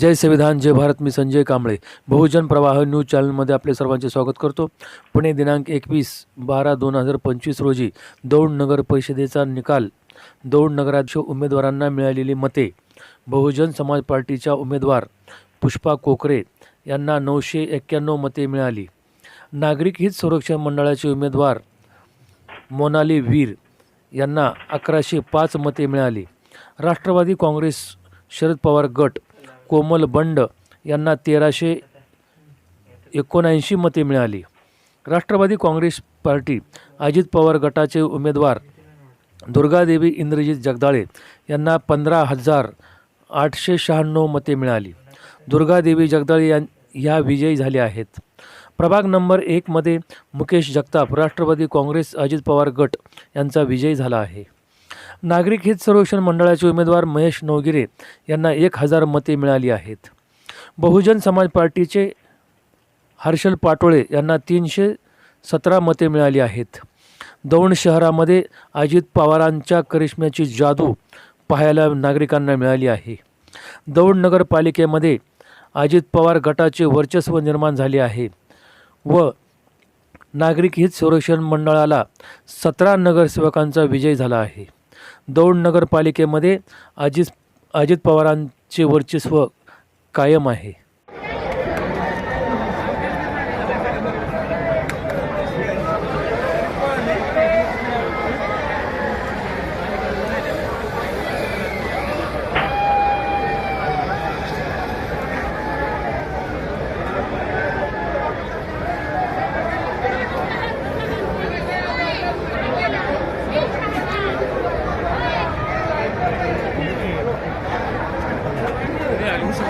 जय संविधान जय भारत मी संजय कांबळे. बहुजन प्रवाह न्यूज चॅनलमध्ये आपले सर्वांचे स्वागत करतो. पुणे दिनांक एकवीस बारा दोन हजार पंचवीस रोजी दौंड नगर परिषदेचा निकाल. दौंड नगराध्यक्ष उमेदवारांना मिळालेली मते. बहुजन समाज पार्टीच्या उमेदवार पुष्पा कोकरे यांना नऊशे एक्क्याण्णव मते मिळाली. नागरिक हित संरक्षण मंडळाचे उमेदवार मोनाली वीर यांना अकराशे पाच मते मिळाली. राष्ट्रवादी काँग्रेस शरद पवार गट कोमल बंड यांना तेराशे एकोणऐंशी मते मिळाली. राष्ट्रवादी काँग्रेस पार्टी अजित पवार गटाचे उमेदवार दुर्गादेवी इंद्रजित जगदाळे यांना पंधरा हजार आठशे शहाण्णव मते मिळाली. दुर्गादेवी जगदाळे यां ह्या विजयी झाल्या आहेत. प्रभाग नंबर एकमध्ये मुकेश जगताप राष्ट्रवादी काँग्रेस अजित पवार गट यांचा विजय झाला आहे. नागरिक हित संरक्षण मंडळाचे उमेदवार महेश नवगिरे यांना एक हजार मते मिळाली आहेत. बहुजन समाज पार्टीचे हर्षल पाटोळे यांना तीनशे सतरा मते मिळाली आहेत. दौंड शहरामध्ये अजित पवारांच्या करिश्म्याची जादू पाहायला नागरिकांना मिळाली आहे. दौंड नगरपालिकेमध्ये अजित पवार गटाचे वर्चस्व निर्माण झाले आहे व नागरिक हित संरक्षण मंडळाला सतरा नगरसेवकांचा विजय झाला आहे. दौंड नगरपालिकेमध्ये अजित अजित पवारांचे वर्चस्व कायम आहे.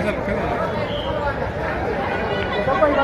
どこに